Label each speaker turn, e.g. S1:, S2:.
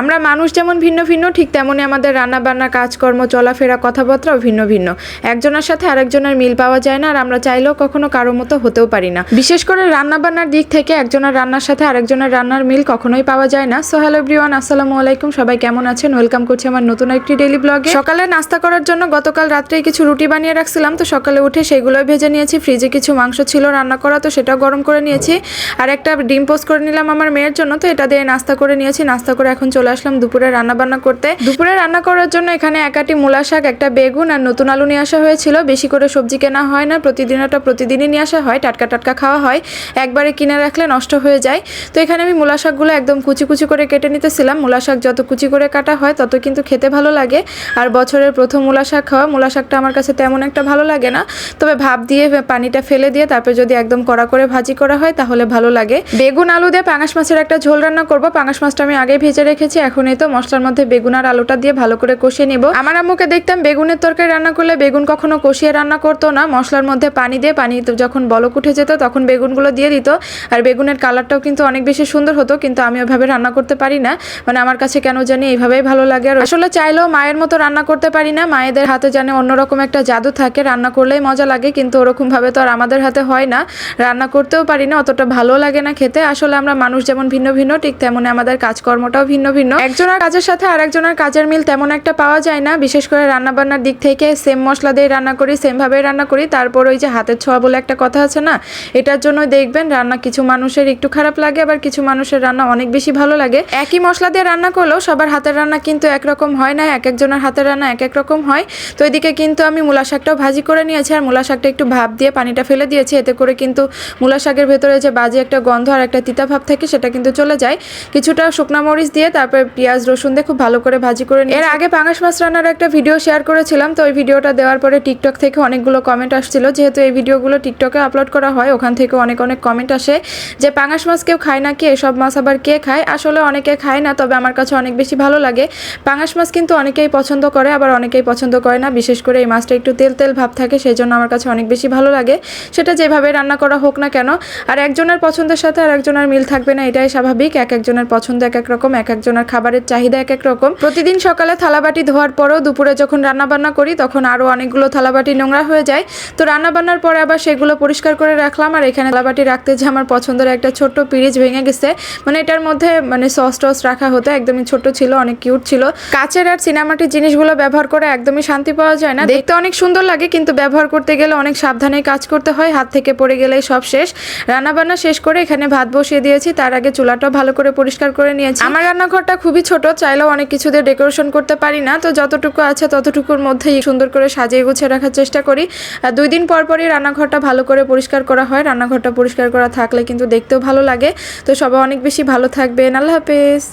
S1: আমরা মানুষ যেমন ভিন্ন ভিন্ন, ঠিক তেমনই আমাদের রান্না বান্না কাজকর্ম, চলাফেরা, কথাবার্তাও ভিন্ন ভিন্ন। একজনের সাথে আরেকজনের মিল পাওয়া যায় না আর আমরা চাইলেও কখনো কারও মতো হতেও পারি না। বিশেষ করে রান্না বান্নার দিক থেকে একজনের রান্নার সাথে আরেকজনের রান্নার মিল কখনোই পাওয়া যায় না। সো হ্যালো এভরিওয়ান আসসালামু আলাইকুম। সবাই কেমন আছেন? ওয়েলকাম করছি আমার নতুন একটি ডেইলি ব্লগে সকালে নাস্তা করার জন্য গতকাল রাত্রেই কিছু রুটি বানিয়ে রাখছিলাম, তো সকালে উঠে সেগুলো ভেজে নিয়েছি। ফ্রিজে কিছু মাংস ছিল রান্না করা, তো সেটাও গরম করে নিয়েছি। আর একটা ডিম পোস্ট করে নিলাম আমার মেয়ের জন্য, তো এটা দিয়ে নাস্তা করে নিয়েছি। নাস্তা করে এখন চলে আসলাম দুপুরে রান্না বান্না করতে। দুপুরে রান্না করার জন্য এখানে একাটি মূলা শাক, একটা বেগুন আর নতুন আলু নিয়ে আসা হয়েছিল। বেশি করে সবজি কেনা হয় না প্রতিদিন ওটা প্রতিদিনই নিয়ে আসা হয়, টাটকা টাটকা খাওয়া হয়। একবারে কিনে রাখলে নষ্ট হয়ে যায়। তো এখানে আমি মূলা শাকগুলো একদম কুচি কুচি করে কেটে নিতেছিলাম। মূলা শাক যত কুচি করে কাটা হয়, তত কিন্তু খেতে ভালো লাগে। আর বছরের প্রথম মূলা শাক খাওয়া, মূলা শাকটা আমার কাছে তেমন একটা ভালো লাগে না। তবে ভাপ দিয়ে পানিটা ফেলে দিয়ে তারপর যদি একদম কড়া করে ভাজি করা হয়, তাহলে ভালো লাগে। বেগুন, আলু দিয়ে পাঙাশ মাছের একটা ঝোল রান্না করব। পাঙাশ মাছটা আমি আগে ভেজে রেখেছি। এখন এই তো মশলার মধ্যে বেগুন আর আলুটা দিয়ে ভালো করে কষিয়ে নিব। আমার আম্মুকে দেখতাম বেগুনের তরকারি রান্না করলে বেগুন কখনো কষিয়ে রান্না করতো না, মশলার মধ্যে পানি দিয়ে, পানি যখন বলক উঠে যেত তখন বেগুনগুলো দিয়ে দিত। আর বেগুনের কালারটাও কিন্তু অনেক বেশি সুন্দর হতো, কিন্তু আমি ওইভাবে রান্না করতে পারি না। মানে আমার কাছে কেন জানি এইভাবেই ভালো লাগে। আর আসলে চাইলেও মায়ের মতো রান্না করতে পারি না, মায়েদের হাতে জানে অন্যরকম একটা জাদু থাকে, রান্না করলেই মজা লাগে, কিন্তু ওরকম ভাবে তো আর আমাদের হাতে হয় না। রান্না করতেও পারি না, অতটা ভালো লাগে না খেতে। আসলে আমরা মানুষ যেমন ভিন্ন ভিন্ন, ঠিক তেমনি আমাদের কাজকর্মটাও ভিন্ন ভিন্ন। একজনের কাজের সাথে আরেকজনের কাজের মিল তেমন একটা পাওয়া যায় না। বিশেষ করে রান্না বান্নার দিক থেকে সেম মশলা দিয়ে রান্না করি সেম ভাবে রান্না করি, তারপর ওই যে হাতের ছোঁয়া বলে একটা কথা আছে না, এটার জন্য দেখবেন রান্না কিছু মানুষের একটু খারাপ লাগে, আবার কিছু মানুষের রান্না অনেক বেশি ভালো লাগে। একই মশলা দিয়ে রান্না করলেও সবার হাতের রান্না কিন্তু একরকম হয় না, এক একজনের হাতের রান্না এক এক রকম হয়। তো এদিকে কিন্তু আমি মূলা শাকটাও ভাজি করে নিয়েছি, আর মূলা শাকটা একটু ভাপ দিয়ে পানিটা ফেলে দিয়েছি, এতে করে কিন্তু মূলা শাকের ভেতরে যে বাজে একটা গন্ধ আর একটা তিতা ভাব থাকে, সেটা কিন্তু চলে যায়। কিছুটা শুকনা মরিচ দিয়ে তারপর পেঁয়াজ, রসুন দিয়ে খুব ভালো করে ভাজি করে এর আগে পাঙাশ মাছ রান্নার একটা ভিডিও শেয়ার করেছিলাম, তো ওই ভিডিওটা দেওয়ার পরে টিকটক থেকে অনেকগুলো কমেন্ট আসছিল। যেহেতু এই ভিডিওগুলো টিকটকে আপলোড করা হয়, ওখান থেকে অনেক অনেক কমেন্ট আসে যে পাঙাশ মাছ কেউ খায় না কি এসব মাছ আবার কে খায়? আসলে অনেকে খায় না, তবে আমার কাছে অনেক বেশি ভালো লাগে। পাঙাশ মাছ কিন্তু অনেকেই পছন্দ করে, আবার অনেকেই পছন্দ করে না। বিশেষ করে এই মাছটা একটু তেল তেল ভাব থাকে সেই জন্য আমার কাছে অনেক বেশি ভালো লাগে। সেটা যেভাবে রান্না করা হোক না কেন, আর একজনের পছন্দের সাথে আর একজনের মিল থাকবে না, এটাই স্বাভাবিক। এক একজনের পছন্দ এক এক রকম, এক একজনের খাবারের চাহিদা এক এক রকম। প্রতিদিন সকালে থালাবাটি ধোয়ার পরও দুপুরে যখন রান্না বান্না করি, তখন আরও অনেকগুলো থালাবাটি নোংরা হয়ে যায়। তো রান্না বান্নার পরে আবার সেগুলো পরিষ্কার করে রাখলাম, আর এখানে থালাবাটি রাখতে যে আমার পছন্দের একটা ছোট্ট পিরিচ ভেঙে গেছে। মানে এটার মধ্যে মানে সস টস রাখা হতো, একদমই ছোট ছিল, অনেক কিউট ছিল। কাচের আর সিনেমাটির জিনিসগুলো ব্যবহার করে একদমই শান্তি পাওয়া যায় না। দেখতে অনেক সুন্দর লাগে, কিন্তু ব্যবহার করতে গেলে অনেক সাবধানে কাজ করতে হয়, হাত থেকে পড়ে গেলে সব শেষ। রান্না বান্না শেষ করে এখানে ভাত বসিয়ে দিয়েছি, তার আগে চুলাটাও ভালো করে পরিষ্কার করে নিয়েছি। আমার রান্নাঘরটা খুবই ছোট, চাইলেও অনেক কিছু দিয়ে ডেকোরেশন করতে পারি না। তো যতটুকু আছে ততটুকুর মধ্যেই সুন্দর করে সাজিয়ে গুছিয়ে রাখার চেষ্টা করি। আর দুই দিন পর পরই রান্নাঘরটা ভালো করে পরিষ্কার করা হয়। রান্নাঘরটা পরিষ্কার করা থাকলে কিন্তু দেখতেও ভালো লাগে। তো সবাই অনেক বেশি ভালো থাকবেন। আল্লাহ হাফেজ।